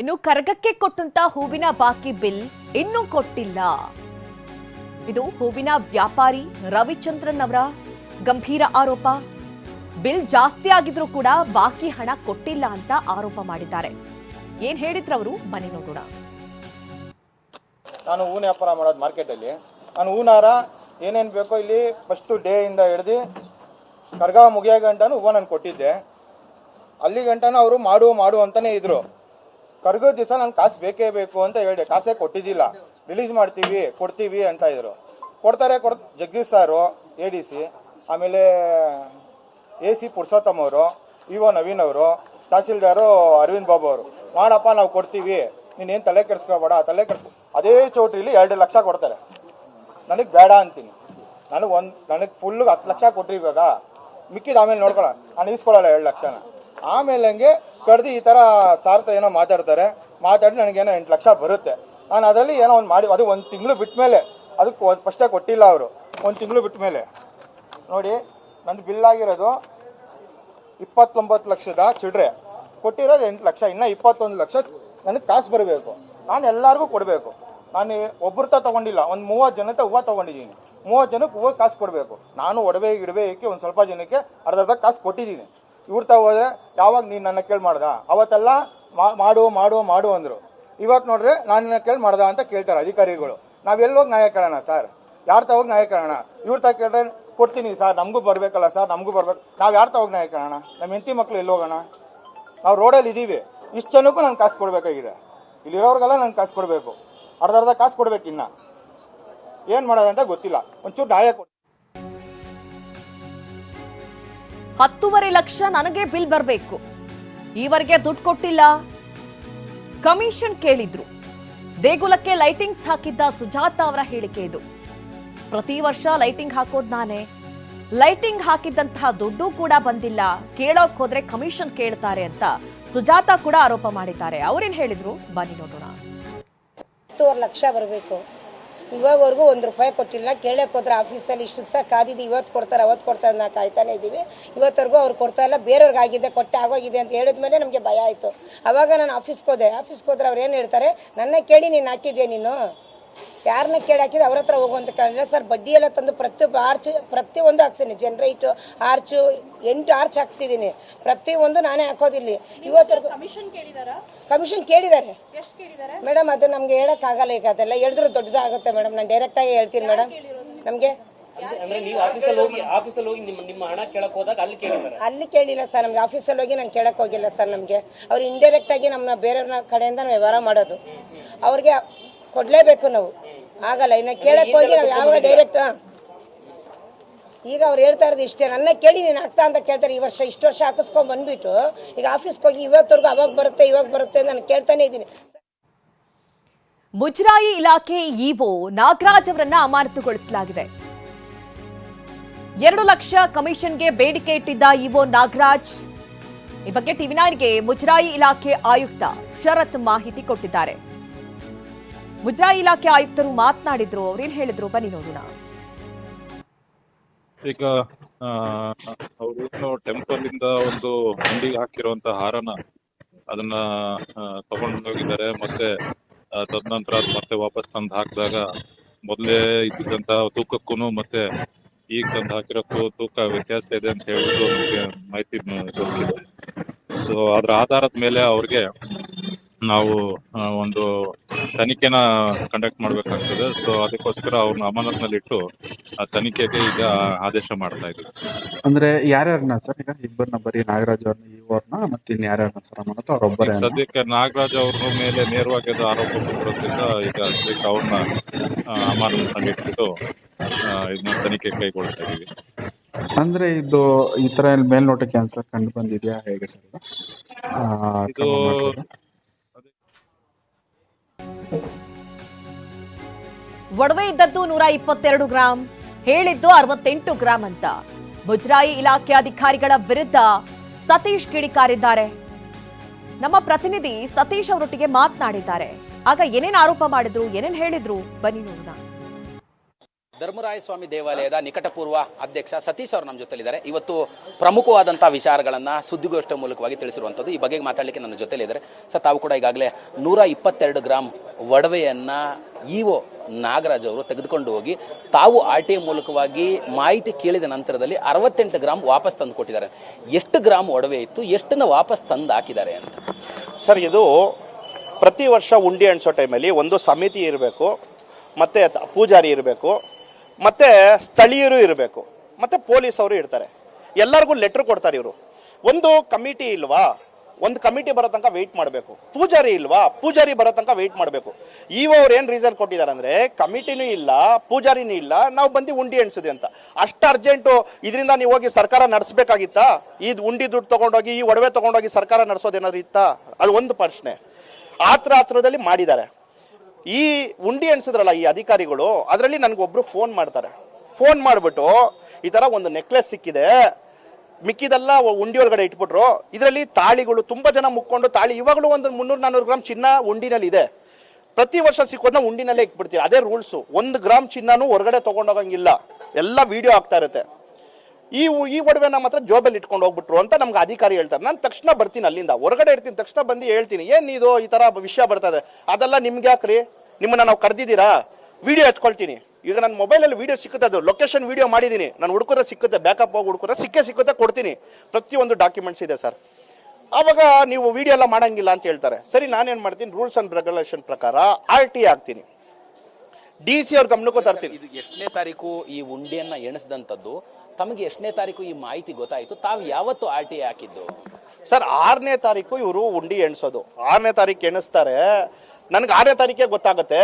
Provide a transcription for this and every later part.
ಇನ್ನು ಕರಗಕ್ಕೆ ಕೊಟ್ಟಂತ ಹೂವಿನ ಬಾಕಿ ಬಿಲ್ ಇನ್ನೂ ಕೊಟ್ಟಿಲ್ಲ. ಇದು ಹೂವಿನ ವ್ಯಾಪಾರಿ ರವಿಚಂದ್ರನ್ ಅವರ ಗಂಭೀರ ಆರೋಪ. ಬಿಲ್ ಜಾಸ್ತಿ ಆಗಿದ್ರೂ ಕೂಡ ಬಾಕಿ ಹಣ ಕೊಟ್ಟಿಲ್ಲ ಅಂತ ಆರೋಪ ಮಾಡಿದ್ದಾರೆ. ಏನ್ ಹೇಳಿದ್ರು ಅವರು? ಬನ್ನಿ ನೋಡೋಣ. ನಾನು ಹೂವಿನ ವ್ಯಾಪಾರ ಮಾಡೋದು ಮಾರ್ಕೆಟಲ್ಲಿ. ನಾನು ಹೂನಾರ ಏನೇನು ಬೇಕೋ ಇಲ್ಲಿ ಫಸ್ಟ್ ಡೇ ಇಂದ ಹಿಡಿದು ಕರ್ಗ ಮುಗಿಯೋ ಗಂಟನೂ ಹೂವು ನಾನು ಕೊಟ್ಟಿದ್ದೆ. ಅಲ್ಲಿ ಗಂಟನೂ ಅವರು ಮಾಡು ಮಾಡು ಅಂತಾನೆ ಇದ್ರು. ಕರ್ಗದ ದಿವಸ ನಾನು ಕಾಸು ಬೇಕೇ ಬೇಕು ಅಂತ ಹೇಳಿದೆ. ಕಾಸೇ ಕೊಟ್ಟಿದ್ದಿಲ್ಲ. ರಿಲೀಸ್ ಮಾಡ್ತೀವಿ, ಕೊಡ್ತೀವಿ ಅಂತ ಇದ್ರು. ಕೊಡ್ತಾರೆ, ಕೊಡ್, Jagadish sir, A D C, ಆಮೇಲೆ ಎ ಸಿ ಪುರುಷೋತ್ತಮ್ ಅವರು, ಇ ನವೀನ್ ಅವರು, ತಹಸೀಲ್ದಾರು ಅರವಿಂದ್ ಬಾಬು ಅವರು. ಮಾಡಪ್ಪ, ನಾವು ಕೊಡ್ತೀವಿ. ನೀನೇನು ತಲೆ ಕೆಡಿಸ್ಕೋಬೇಡ. ತಲೆ ಕೆಡಿಸ್ಕೊ ಅದೇ ಚೌಟ್ರಿಲಿ ಎರಡು ಲಕ್ಷ ಕೊಡ್ತಾರೆ. ನನಗೆ ಬೇಡ ಅಂತೀನಿ. ನನಗೆ ಒಂದು, ನನಗೆ ಫುಲ್ ಹತ್ತು ಲಕ್ಷ ಕೊಟ್ರಿ ಇವಾಗ. ಮಿಕ್ಕಿದ ಆಮೇಲೆ ನೋಡ್ಕೊಳ್ಳ ನಾನು ಇಸ್ಕೊಳ್ಳಲ್ಲ ಎರಡು ಲಕ್ಷನ. ಆಮೇಲೆ ಹಂಗೆ ಕಡ್ದು ಈ ಥರ ಸಾರ್ಥ ಏನೋ ಮಾತಾಡ್ತಾರೆ. ಮಾತಾಡಿ ನನಗೇನೋ ಎಂಟು ಲಕ್ಷ ಬರುತ್ತೆ. ನಾನು ಅದರಲ್ಲಿ ಏನೋ ಒಂದು ಮಾಡಿ, ಅದು ಒಂದು ತಿಂಗಳು ಬಿಟ್ಟ ಮೇಲೆ ಅದಕ್ಕೆ ಫಸ್ಟೇ ಕೊಟ್ಟಿಲ್ಲ ಅವರು. ಒಂದು ತಿಂಗಳು ಬಿಟ್ಟ ಮೇಲೆ ನೋಡಿ, ನಂದು ಬಿಲ್ ಆಗಿರೋದು ಇಪ್ಪತ್ತೊಂಬತ್ತು ಲಕ್ಷದ ಚಿಡ್ರೆ. ಕೊಟ್ಟಿರೋದು ಎಂಟು ಲಕ್ಷ, ಇನ್ನು ಇಪ್ಪತ್ತೊಂದು ಲಕ್ಷ ನನಗೆ ಕಾಸು ಬರಬೇಕು. ನಾನು ಎಲ್ಲರಿಗೂ ಕೊಡಬೇಕು. ನಾನು ಒಬ್ಬರು ತ ತಗೊಂಡಿಲ್ಲ, ಒಂದು ಮೂವತ್ತು ಜನತೆ ಹೂವು ತಗೊಂಡಿದ್ದೀನಿ. ಮೂವತ್ತು ಜನಕ್ಕೆ ಹೂವು ಕಾಸು ಕೊಡಬೇಕು. ನಾನು ಒಡವೆ ಇಡಬೇಕೆ ಒಂದು ಸ್ವಲ್ಪ ಜನಕ್ಕೆ ಅರ್ಧ ಅರ್ಧ ಕಾಸು ಕೊಟ್ಟಿದ್ದೀನಿ. ಇವ್ರು ತ ಹೋದ್ರೆ, ಯಾವಾಗ ನೀನು ನನ್ನ ಕೇಳಿ ಮಾಡ್ದ? ಅವತ್ತೆಲ್ಲ ಮಾಡು ಮಾಡು ಮಾಡು ಅಂದರು. ಇವತ್ತು ನೋಡ್ರೆ, ನಾನು ನಿನ್ನ ಕೇಳಿ ಮಾಡ್ದ ಅಂತ ಕೇಳ್ತಾರೆ ಅಧಿಕಾರಿಗಳು. ನಾವೆಲ್ಲಿ ಹೋಗಿ ನ್ಯಾಯ ಕೇಳೋಣ ಸರ್? ಯಾರು ಹೋಗಿ ನ್ಯಾಯ ಕೇಳೋಣ? ಇವ್ರ ತಾ ಕೇಳಿದ್ರೆ ಕೊಡ್ತೀನಿ ಸರ್, ನಮಗೂ ಬರಬೇಕಲ್ಲ ಸರ್, ನಮಗೂ ಬರ್ಬೇಕು ನಾವು ಯಾರು ಹೋಗಿ ನ್ಯಾಯ ಕೇಳೋಣ? ನಮ್ಮ ಹೆಂಡತಿ ಮಕ್ಳು ಎಲ್ಲಿ ಹೋಗೋಣ? ನಾವು ರೋಡಲ್ಲಿ ಇದ್ದೀವಿ ಇಷ್ಟು ಜನಕ್ಕೂ ನಾನು ಕಾಸು ಕೊಡಬೇಕಾಗಿದೆ. ಇಲ್ಲಿರೋರ್ಗೆಲ್ಲ ನಾನು ಕಾಸು ಕೊಡಬೇಕು. ಅರ್ಧ ಅರ್ಧ ಕಾಸು ಕೊಡ್ಬೇಕು ಇನ್ನ. ಏನು ಮಾಡೋದಂತ ಗೊತ್ತಿಲ್ಲ. ಒಂಚೂರು ನ್ಯಾಯ ಕೊಡಿ ಹತ್ತೂವರೆ ಲಕ್ಷ ನನಗೆ ಬಿಲ್ ಬರಬೇಕು. ಈವರೆಗೆ ದುಡ್ಡು ಕೊಟ್ಟಿಲ್ಲ. ಕಮಿಷನ್ ಕೇಳಿದ್ರು. ದೇಗುಲಕ್ಕೆ ಲೈಟಿಂಗ್ಸ್ ಹಾಕಿದ್ದ ಸುಜಾತ ಅವರ ಹೇಳಿಕೆ ಇದು. ಪ್ರತಿ ವರ್ಷ ಲೈಟಿಂಗ್ ಹಾಕೋದು ನಾನೇ. ಲೈಟಿಂಗ್ ಹಾಕಿದ್ದಂತಹ ದುಡ್ಡು ಕೂಡ ಬಂದಿಲ್ಲ. ಕೇಳೋಕ್ ಹೋದ್ರೆ ಕಮಿಷನ್ ಕೇಳ್ತಾರೆ ಅಂತ ಸುಜಾತ ಕೂಡ ಆರೋಪ ಮಾಡಿದ್ದಾರೆ. ಅವ್ರೇನ್ ಹೇಳಿದ್ರು? ಬನ್ನಿ ನೋಡೋಣ. ಲಕ್ಷ ಬರಬೇಕು. ಇವಾಗವರೆಗೂ ಒಂದು ರೂಪಾಯಿ ಕೊಟ್ಟಿಲ್ಲ. ಕೇಳಕ್ಕೆ ಹೋದ್ರೆ ಆಫೀಸಲ್ಲಿ ಇಷ್ಟು ದಿವಸ ಕಾದಿದ್ದು ಇವತ್ತು ಕೊಡ್ತಾರೆ ಅವತ್ತು ಕೊಡ್ತಾರೆ ನಾ ಕಾಯ್ತಾನೆ ಇದ್ದೀವಿ. ಇವತ್ತವರೆಗೂ ಅವ್ರು ಕೊಡ್ತಾ ಇಲ್ಲ. ಬೇರೆಯವ್ರಿಗೆ ಆಗಿದೆ ಕೊಟ್ಟೆ ಆಗೋಗಿದೆ ಅಂತ ಹೇಳಿದ ಮೇಲೆ ನಮಗೆ ಭಯ ಆಯಿತು. ಅವಾಗ ನಾನು ಆಫೀಸ್ಗೆ ಹೋದೆ. ಆಫೀಸ್ಗೆ ಹೋದ್ರೆ ಅವ್ರು ಏನು ಹೇಳ್ತಾರೆ? ನನ್ನ ಕೇಳಿ ನೀನು ಹಾಕಿದ್ಯಾ ನೀನು? ಯಾರನ್ನ ಕೇಳಿ ಹಾಕಿದ್ರೆ ಅವ್ರ ಹತ್ರ ಹೋಗುವಂತ ಅಂತ ಕೇಳಿಲ್ಲ ಸರ್ ಬಡ್ಡಿ ಎಲ್ಲ ತಂದು ಪ್ರತಿಯೊಬ್ಬ ಆರ್ಚ್ ಪ್ರತಿಯೊಂದು ಹಾಕ್ಸೀನಿ ಜನರೇಟು ಆರ್ಚು ಎಂಟು ಆರ್ಚ್ ಹಾಕ್ಸಿದ್ದೀನಿ. ಪ್ರತಿಯೊಂದು ನಾನೇ ಹಾಕೋದಿಲ್ಲ. ಇವತ್ತು ಕಮಿಷನ್ ಕೇಳಿದಾರಾ? ಕಮಿಷನ್ ಕೇಳಿದ್ದಾರೆ. ಎಷ್ಟು ಕೇಳಿದಾರೆ? ಮೇಡಮ್ ಅದು ನಮ್ಗೆ ಹೇಳಕ್ಕಾಗಲ್ಲ ಈಗ ಅದೆಲ್ಲ. ಹೇಳಿದ್ರು ದೊಡ್ಡದಾಗುತ್ತೆ ಮೇಡಮ್. ನಾನು ಡೈರೆಕ್ಟ್ ಆಗಿ ಹೇಳ್ತೀನಿ ಮೇಡಮ್. ನಮಗೆ ಅಂದ್ರೆ ನೀವು ಆಫೀಸಲ್ಲಿ ಹೋಗಿ ಆಫೀಸಲ್ಲಿ ಹೋಗಿ ನಿಮ್ಮ ನಿಮ್ಮ ಹಣ ಕೇಳಕ್ ಅಲ್ಲಿ ಕೇಳಿದಾರೆ. ಅಲ್ಲಿ ಕೇಳಿಲ್ಲ ಸರ್. ನಮ್ಗೆ ಆಫೀಸಲ್ಲಿ ಹೋಗಿ ನಾನು ಕೇಳಕ್ ಹೋಗಿಲ್ಲ ಸರ್ ನಮಗೆ. ಅವ್ರು ಇಂಡೈರೆಕ್ಟ್ ಆಗಿ ನಮ್ಮ ಬೇರೆಯವ್ರ ಕಡೆಯಿಂದ ನಾವು ವ್ಯವಹಾರ ಮಾಡೋದು. ಅವ್ರಿಗೆ ಕೊಡ್ಲೇಬೇಕು ನಾವು. ಆಗಲ್ಲ ಇನ್ನ ಕೇಳಕ್ ಹೋಗಿ ನಾವು ಯಾವಾಗ ಡೈರೆಕ್ಟ್ ಈಗ ಅವ್ರು ಹೇಳ್ತಾ ಇರೋದು ಇಷ್ಟೇ ನನ್ನ ಕೇಳಿ ನೀನು ಆಗ್ತಾ ಅಂತ ಕೇಳ್ತಾರೆ ಈ ವರ್ಷ ಇಷ್ಟು ವರ್ಷ ಹಾಕಿಸ್ಕೊಂಡ್ ಬಂದ್ಬಿಟ್ಟು ಈಗ ಆಫೀಸ್ಗೆ ಹೋಗಿ ಇವತ್ತವರೆಗೂ ಅವಾಗ ಬರುತ್ತೆ ಇವಾಗ ಬರುತ್ತೆ ಅಂತ ನಾನು ಕೇಳ್ತಾನೆ ಇದ್ದೀನಿ. ಮುಜರಾಯಿ ಇಲಾಖೆ ಇಒ ನಾಗರಾಜ್ ಅವರನ್ನ ಅಮಾನತುಗೊಳಿಸಲಾಗಿದೆ. ಎರಡು ಲಕ್ಷ ಕಮಿಷನ್ಗೆ ಬೇಡಿಕೆ ಇಟ್ಟಿದ್ದ ಇಒ ನಾಗರಾಜ್. ಈ ಬಗ್ಗೆ ಟಿವಿ ನೈನ್ಗೆ ಮುಜರಾಯಿ ಇಲಾಖೆ ಆಯುಕ್ತ ಶರತ್ ಮಾಹಿತಿ ಕೊಟ್ಟಿದ್ದಾರೆ. ಮುಜರಾಯಿ ಇಲಾಖೆ ಆಯುಕ್ತರು ಮಾತನಾಡಿದ್ರು, ಅವ್ರೇನ್ ಹೇಳಿದ್ರು? ಬನ್ನಿ ನೋಡೋಣ. ಈಗ ಅವರು ಟೆಂಪಲ್ ಇಂದ ಒಂದು ಹುಂಡಿಗೆ ಹಾಕಿರುವಂತ ಹಾರನ ಅದನ್ನ ತಗೊಂಡು ಹೋಗಿದ್ದಾರೆ. ಮತ್ತೆ ತದನಂತರ ಅದು ಮತ್ತೆ ವಾಪಸ್ ತಂದು ಹಾಕಿದಾಗ ಮೊದಲೇ ಇದ್ದಿದ್ದಂತ ತೂಕಕ್ಕೂ ಮತ್ತೆ ಈಗ ತಂದು ಹಾಕಿರೋಕ್ಕೂ ತೂಕ ವ್ಯತ್ಯಾಸ ಇದೆ ಅಂತ ಹೇಳಿದ್ರು ನಮಗೆ ಮಾಹಿತಿ ಸೊ ಅದ್ರ ಆಧಾರದ ಮೇಲೆ ಅವ್ರಿಗೆ ನಾವು ಒಂದು ತನಿಖೆನ ಕಂಡಕ್ಟ್ ಮಾಡ್ಬೇಕಾಗ್ತದೆ. ಸೊ ಅದಕ್ಕೋಸ್ಕರ ಅವ್ರನ್ನ ಅಮಾನತ್ನಲ್ಲಿಟ್ಟು ಆ ತನಿಖೆಗೆ ಈಗ ಆದೇಶ ಮಾಡ್ತಾ ಇದ್ದೀವಿ. ಅಂದ್ರೆ ಯಾರ್ಯಾರನ್ನ ಸರ್ ಈಗ ಇಬ್ಬರನ್ನ ಬರೀ ನಾಗರಾಜ್ ಅವ್ರನ್ನ ಇವ್ರನ್ನ ಮತ್ತೆ ಇನ್ ಯಾರ್ಯಾರನ್ನ ಸರ್ ಅಮಾನತ್? ಅವ್ರೊಬ್ಬರೇ ಸದ್ಯಕ್ಕೆ ನಾಗರಾಜ್ ಅವ್ರ ಮೇಲೆ ನೇರವಾಗಿ ಅದು ಆರೋಪ ಬಂದಿರೋದ್ರಿಂದ ಈಗ ಸದ್ಯಕ್ಕೆ ಅವ್ರನ್ನ ಅಮಾನತ್ನಲ್ಲಿಟ್ಬಿಟ್ಟು ಇದನ್ನ ತನಿಖೆ ಕೈಗೊಳ್ತಾ ಇದೀವಿ ಅಂದ್ರೆ ಇದು ಈ ತರ ಮೇಲ್ನೋಟಕ್ಕೆ ಅನ್ಸರ್ ಕಂಡು ಬಂದಿದ್ಯಾ? ಹೇಗೆ ಸರ್ ಇದು? ಆ, ಇದು ಕ್ರಮ ಮಾಡ್ಬೋದು. ಒಡವೆ ಇದ್ದದ್ದು ನೂರ ಇಪ್ಪತ್ತೆರಡು ಗ್ರಾಂ, ಹೇಳಿದ್ದು ಅರವತ್ತೆಂಟು ಗ್ರಾಂ ಅಂತ. ಮುಜರಾಯಿ ಇಲಾಖೆ ಅಧಿಕಾರಿಗಳ ವಿರುದ್ಧ ಸತೀಶ್ ಕಿಡಿಕಾರಿದ್ದಾರೆ. ನಮ್ಮ ಪ್ರತಿನಿಧಿ ಸತೀಶ್ ಅವರೊಟ್ಟಿಗೆ ಮಾತನಾಡಿದ್ದಾರೆ. ಆಗ ಏನೇನು ಆರೋಪ ಮಾಡಿದ್ರು, ಏನೇನು ಹೇಳಿದ್ರು, ಬನ್ನಿ ನೋಡೋಣ. ಧರ್ಮರಾಯ ಸ್ವಾಮಿ ದೇವಾಲಯದ ನಿಕಟಪೂರ್ವ ಅಧ್ಯಕ್ಷ ಸತೀಶ್ ಅವರು ನಮ್ಮ ಜೊತೆಲಿದ್ದಾರೆ. ಇವತ್ತು ಪ್ರಮುಖವಾದಂಥ ವಿಚಾರಗಳನ್ನು ಸುದ್ದಿಗೋಷ್ಠಿಯ ಮೂಲಕವಾಗಿ ತಿಳಿಸಿರುವಂಥದ್ದು. ಈ ಬಗ್ಗೆ ಮಾತಾಡಲಿಕ್ಕೆ ನನ್ನ ಜೊತೆಲಿದ್ದಾರೆ. ಸರ್, ತಾವು ಕೂಡ ಈಗಾಗಲೇ ನೂರ ಇಪ್ಪತ್ತೆರಡು ಗ್ರಾಮ್ ಒಡವೆಯನ್ನ ಇಒ ನಾಗರಾಜ್ ಅವರು ತೆಗೆದುಕೊಂಡು ಹೋಗಿ ತಾವು ಆರ್ ಟಿ ಮೂಲಕವಾಗಿ ಮಾಹಿತಿ ಕೇಳಿದ ನಂತರದಲ್ಲಿ ಅರವತ್ತೆಂಟು ಗ್ರಾಮ್ ವಾಪಸ್ ತಂದು ಕೊಟ್ಟಿದ್ದಾರೆ. ಎಷ್ಟು ಗ್ರಾಮ್ ಒಡವೆ ಇತ್ತು? ಎಷ್ಟನ್ನು ವಾಪಸ್ ತಂದು ಹಾಕಿದ್ದಾರೆ ಅಂತ? ಸರ್, ಇದು ಪ್ರತಿ ವರ್ಷ ಉಂಡಿ ಅಣಿಸೋ ಟೈಮಲ್ಲಿ ಒಂದು ಸಮಿತಿ ಇರಬೇಕು, ಮತ್ತು ಪೂಜಾರಿ ಇರಬೇಕು ಮತ್ತು ಸ್ಥಳೀಯರು ಇರಬೇಕು. ಮತ್ತು ಪೊಲೀಸ್ ಅವರು ಇರ್ತಾರೆ. ಎಲ್ಲರಿಗೂ ಲೆಟ್ರ್ ಕೊಡ್ತಾರೆ ಇವರು. ಒಂದು ಕಮಿಟಿ ಇಲ್ವಾ? ಒಂದು ಕಮಿಟಿ ಬರೋ ತನಕ ವೆಯ್ಟ್ ಮಾಡಬೇಕು. ಪೂಜಾರಿ ಇಲ್ವಾ? ಪೂಜಾರಿ ಬರೋ ತನಕ ವೆಯ್ಟ್ ಮಾಡಬೇಕು. ಇವು ಅವ್ರು ಏನು ರೀಸನ್ ಕೊಟ್ಟಿದ್ದಾರೆ ಅಂದರೆ ಕಮಿಟಿನೂ ಇಲ್ಲ, ಪೂಜಾರಿನೂ ಇಲ್ಲ, ನಾವು ಬಂದು ಉಂಡಿ ಎಣಿಸಿದೆ ಅಂತ. ಅಷ್ಟು ಅರ್ಜೆಂಟು ಇದರಿಂದ ನೀವು ಹೋಗಿ ಸರ್ಕಾರ ನಡೆಸಬೇಕಾಗಿತ್ತಾ? ಇದು ಉಂಡಿ ದುಡ್ಡು ತೊಗೊಂಡೋಗಿ, ಈ ಒಡವೆ ತೊಗೊಂಡೋಗಿ ಸರ್ಕಾರ ನಡೆಸೋದೇನಾದ್ರು ಇತ್ತಾ? ಅದು ಒಂದು ಪ್ರಶ್ನೆ. ಆತ್ರ ಆತ್ರದಲ್ಲಿ ಮಾಡಿದ್ದಾರೆ. ಈ ಉಂಡಿ ಅನ್ಸಿದ್ರಲ್ಲ ಈ ಅಧಿಕಾರಿಗಳು, ಅದರಲ್ಲಿ ನನಗೊಬ್ರು ಫೋನ್ ಮಾಡ್ತಾರೆ. ಫೋನ್ ಮಾಡಿಬಿಟ್ಟು ಈ ಥರ ಒಂದು ನೆಕ್ಲೆಸ್ ಸಿಕ್ಕಿದೆ. ಮಿಕ್ಕಿದೆಲ್ಲ ಉಂಡಿ ಒಳಗಡೆ ಇಟ್ಬಿಟ್ರು. ಇದರಲ್ಲಿ ತಾಳಿಗಳು ತುಂಬ ಜನ ಮುಕ್ಕೊಂಡು ತಾಳಿ ಇವಾಗಲೂ ಒಂದು ಮುನ್ನೂರು ನಾನ್ನೂರು ಗ್ರಾಮ್ ಚಿನ್ನ ಉಂಡಿನಲ್ಲಿ ಇದೆ. ಪ್ರತಿ ವರ್ಷ ಸಿಕ್ಕೋದನ್ನ ಉಂಡಿನಲ್ಲೇ ಇಟ್ಬಿಡ್ತೀವಿ. ಅದೇ ರೂಲ್ಸು ಒಂದು ಗ್ರಾಮ್ ಚಿನ್ನನೂ ಹೊರಗಡೆ ತೊಗೊಂಡೋಗಂಗಿಲ್ಲ. ಎಲ್ಲ ವಿಡಿಯೋ ಆಗ್ತಾ ಇರುತ್ತೆ. ಈ ಈ ಒಡವೆನ ಮಾತ್ರ ಜೋಬಲ್ಲಿ ಇಟ್ಕೊಂಡು ಹೋಗ್ಬಿಟ್ರು ಅಂತ ನಮ್ಗೆ ಅಧಿಕಾರಿ ಹೇಳ್ತಾರೆ. ನಾನು ತಕ್ಷಣ ಬರ್ತೀನಿ ಅಲ್ಲಿಂದ. ಹೊರಗಡೆ ಇರ್ತೀನಿ. ತಕ್ಷಣ ಬಂದು ಹೇಳ್ತೀನಿ. ಏನು ಇದು? ಈ ಥರ ವಿಷಯ ಬರ್ತದೆ ಅದೆಲ್ಲ ನಿಮ್ಗೆ ಯಾಕ್ರಿ ನಿಮ್ಮನ್ನ ನಾವು ಕರೆದಿದ್ದೀರಾ? ವಿಡಿಯೋ ಎತ್ಕೊಳ್ತೀನಿ ಈಗ ನನ್ನ ಮೊಬೈಲಲ್ಲಿ ವಿಡಿಯೋ ಸಿಕ್ಕುತ್ತೆ ಅದು. ಲೊಕೇಶನ್ ವಿಡಿಯೋ ಮಾಡಿದ್ದೀನಿ. ನಾನು ಹುಡುಕೋದ್ರೆ ಸಿಕ್ಕುತ್ತೆ ಬ್ಯಾಕಪ್ ಹೋಗಿ ಹುಡುಕೋದ್ರೆ ಸಿಕ್ಕೇ ಸಿಕ್ಕುತ್ತೆ ಕೊಡ್ತೀನಿ. ಪ್ರತಿಯೊಂದು ಡಾಕ್ಯುಮೆಂಟ್ಸ್ ಇದೆ ಸರ್. ಆವಾಗ ನೀವು ವಿಡಿಯೋ ಎಲ್ಲ ಮಾಡಂಗಿಲ್ಲ ಅಂತ ಹೇಳ್ತಾರೆ. ಸರಿ ನಾನೇನು ಮಾಡ್ತೀನಿ? ರೂಲ್ಸ್ ಆ್ಯಂಡ್ ರೆಗ್ಯುಲೇಷನ್ ಪ್ರಕಾರ ಆರ್ ಟಿ ಆಗ್ತೀನಿ ಡಿ ಸಿ ಅವ್ರ ಗಮನಕ್ಕೂ ತರ್ತೀನಿ. ಇದು ಎಷ್ಟನೇ ತಾರೀಕು ಈ ಉಂಡಿಯನ್ನ ಎಣಿಸಿದಂಥದ್ದು? ತಮಗೆ ಎಷ್ಟನೇ ತಾರೀಕು ಈ ಮಾಹಿತಿ ಗೊತ್ತಾಯಿತು? ತಾವು ಯಾವತ್ತು ಆರ್ ಟಿ ಹಾಕಿದ್ದು? ಸರ್ ಆರನೇ ತಾರೀಕು ಇವರು ಉಂಡಿ ಎಣಿಸೋದು. ಆರನೇ ತಾರೀಕು ಎಣಿಸ್ತಾರೆ. ನನಗೆ ಆರನೇ ತಾರೀಕಿಗೆ ಗೊತ್ತಾಗುತ್ತೆ.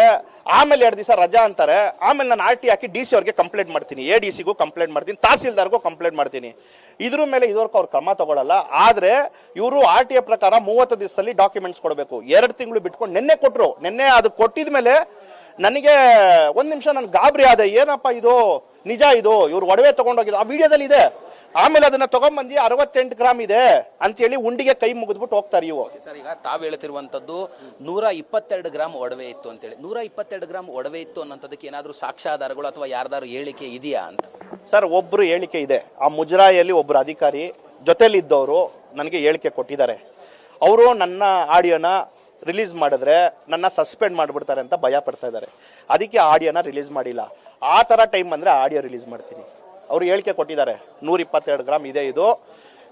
ಆಮೇಲೆ ಎರಡು ದಿವಸ ರಜಾ ಅಂತಾರೆ. ಆಮೇಲೆ ನಾನು ಆರ್ ಟಿ ಹಾಕಿ ಡಿ ಸಿ ಅವ್ರಿಗೆ ಕಂಪ್ಲೇಂಟ್ ಮಾಡ್ತೀನಿ. ಎ ಡಿ ಸಿಗೂ ಕಂಪ್ಲೇಂಟ್ ಮಾಡ್ತೀನಿ. ತಹಸೀಲ್ದಾರ್ಗೂ ಕಂಪ್ಲೇಂಟ್ ಮಾಡ್ತೀನಿ. ಇದ್ರ ಮೇಲೆ ಇದುವರೆಗೂ ಅವ್ರು ಕ್ರಮ ತಗೊಳ್ಳಲ್ಲ ಆದರೆ ಇವರು ಆರ್ ಟಿ ಎ ಪ್ರಕಾರ ಮೂವತ್ತು ದಿವಸದಲ್ಲಿ ಡಾಕ್ಯುಮೆಂಟ್ಸ್ ಕೊಡಬೇಕು. ಎರಡು ತಿಂಗಳು ಬಿಟ್ಕೊಂಡು ನಿನ್ನೆ ಕೊಟ್ಟರು ನಿನ್ನೆ ಅದು ಕೊಟ್ಟಿದ ಮೇಲೆ ನನಗೆ ಒಂದು ನಿಮಿಷ ನಾನು ಗಾಬರಿ ಆದೆ ಏನಪ್ಪ ಇದು? ನಿಜ ಇದು? ಇವ್ರು ಒಡವೆ ತಗೊಂಡೋಗಿದ್ರು. ಆ ವಿಡಿಯೋದಲ್ಲಿ ಇದೆ. ಆಮೇಲೆ ಅದನ್ನ ತಗೊಂಬಂದು ಅರವತ್ತೆಂಟು ಗ್ರಾಮ್ ಇದೆ ಅಂತೇಳಿ ಉಂಡಿಗೆ ಕೈ ಮುಗಿದ್ಬಿಟ್ಟು ಹೋಗ್ತಾರೆ ಇವು ಸರ್ ಈಗ ತಾವು ಹೇಳ್ತಿರುವಂತದ್ದು ನೂರ ಇಪ್ಪತ್ತೆರಡು ಗ್ರಾಮ್ ಒಡವೆ ಇತ್ತು ಅಂತೇಳಿ ನೂರ ಇಪ್ಪತ್ತೆರಡು ಗ್ರಾಮ್ ಒಡವೆ ಇತ್ತು ಅನ್ನೋದಕ್ಕೆ ಏನಾದರೂ ಸಾಕ್ಷ್ಯಾಧಾರಗಳು ಅಥವಾ ಯಾರ್ದಾರು ಹೇಳಿಕೆ ಇದೆಯಾ ಅಂತ? ಸರ್ ಒಬ್ರು ಹೇಳಿಕೆ ಇದೆ. ಆ ಮುಜರಾಯಿಯಲ್ಲಿ ಒಬ್ರು ಅಧಿಕಾರಿ ಜೊತೆಲಿದ್ದವರು ನನಗೆ ಹೇಳಿಕೆ ಕೊಟ್ಟಿದ್ದಾರೆ. ಅವರು ನನ್ನ ಆಡಿಯೋನ ರಿಲೀಸ್ ಮಾಡಿದ್ರೆ ನನ್ನ ಸಸ್ಪೆಂಡ್ ಮಾಡಿಬಿಡ್ತಾರೆ ಅಂತ ಭಯ ಪಡ್ತಾ ಇದ್ದಾರೆ. ಅದಕ್ಕೆ ಆಡಿಯೋನ ರಿಲೀಸ್ ಮಾಡಿಲ್ಲ. ಆ ಥರ ಟೈಮ್ ಅಂದರೆ ಆಡಿಯೋ ರಿಲೀಸ್ ಮಾಡ್ತೀನಿ. ಅವರು ಹೇಳಿಕೆ ಕೊಟ್ಟಿದ್ದಾರೆ ನೂರ ಇಪ್ಪತ್ತೆರಡು ಗ್ರಾಮ್ ಇದೆ ಇದು.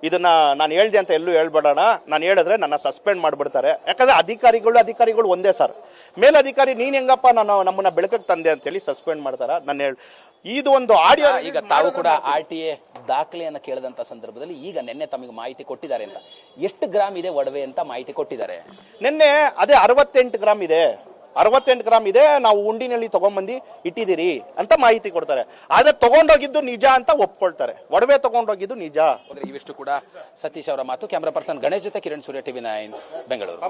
ಇದನ್ನ ನಾನು ಹೇಳ್ದೆ ಅಂತ ಎಲ್ಲೂ ಹೇಳ್ಬೇಡೋಣ. ನಾನು ಹೇಳಿದ್ರೆ ನನ್ನ ಸಸ್ಪೆಂಡ್ ಮಾಡಿಬಿಡ್ತಾರೆ. ಯಾಕಂದ್ರೆ ಅಧಿಕಾರಿಗಳು ಅಧಿಕಾರಿಗಳು ಒಂದೇ ಸರ್. ಮೇಲಧಿಕಾರಿ ನೀನು ಹೆಂಗಪ್ಪ ನಾನು ನಮ್ಮನ್ನ ಬೆಳಕಕ್ಕೆ ತಂದೆ ಅಂತೇಳಿ ಸಸ್ಪೆಂಡ್ ಮಾಡ್ತಾರ? ನಾನು ಹೇಳಿ ಇದು ಒಂದು ಆಡಿಯೋ ಈಗ ತಾವು ಕೂಡ ಆರ್ ಟಿ ಎ ದಾಖಲೆಯನ್ನು ಕೇಳಿದಂತ ಸಂದರ್ಭದಲ್ಲಿ ಈಗ ನಿನ್ನೆ ತಮಗೆ ಮಾಹಿತಿ ಕೊಟ್ಟಿದ್ದಾರೆ ಅಂತ. ಎಷ್ಟು ಗ್ರಾಮ್ ಇದೆ ಒಡವೆ ಅಂತ ಮಾಹಿತಿ ಕೊಟ್ಟಿದ್ದಾರೆ? ನಿನ್ನೆ ಅದೇ ಅರವತ್ತೆಂಟು ಗ್ರಾಮ್ ಇದೆ. ಅರವತ್ತೆಂಟು ಗ್ರಾಮ್ ಇದೆ, ನಾವು ಉಂಡಿನಲ್ಲಿ ತಗೊಂಬಂದು ಇಟ್ಟಿದ್ದೀರಿ ಅಂತ ಮಾಹಿತಿ ಕೊಡ್ತಾರೆ. ಆದರೆ ತಗೊಂಡೋಗಿದ್ದು ನಿಜ ಅಂತ ಒಪ್ಕೊಳ್ತಾರೆ. ಒಡವೆ ತಗೊಂಡೋಗಿದ್ದು ನಿಜ. ಇವಿಷ್ಟು ಕೂಡ ಸತೀಶ್ ಅವರ ಮಾತು. ಕ್ಯಾಮ್ರಾ ಪರ್ಸನ್ ಗಣೇಶ್ ಜೊತೆ ಕಿರಣ್ ಸೂರ್ಯ, ಟಿವಿ ನೈನ್, ಬೆಂಗಳೂರು.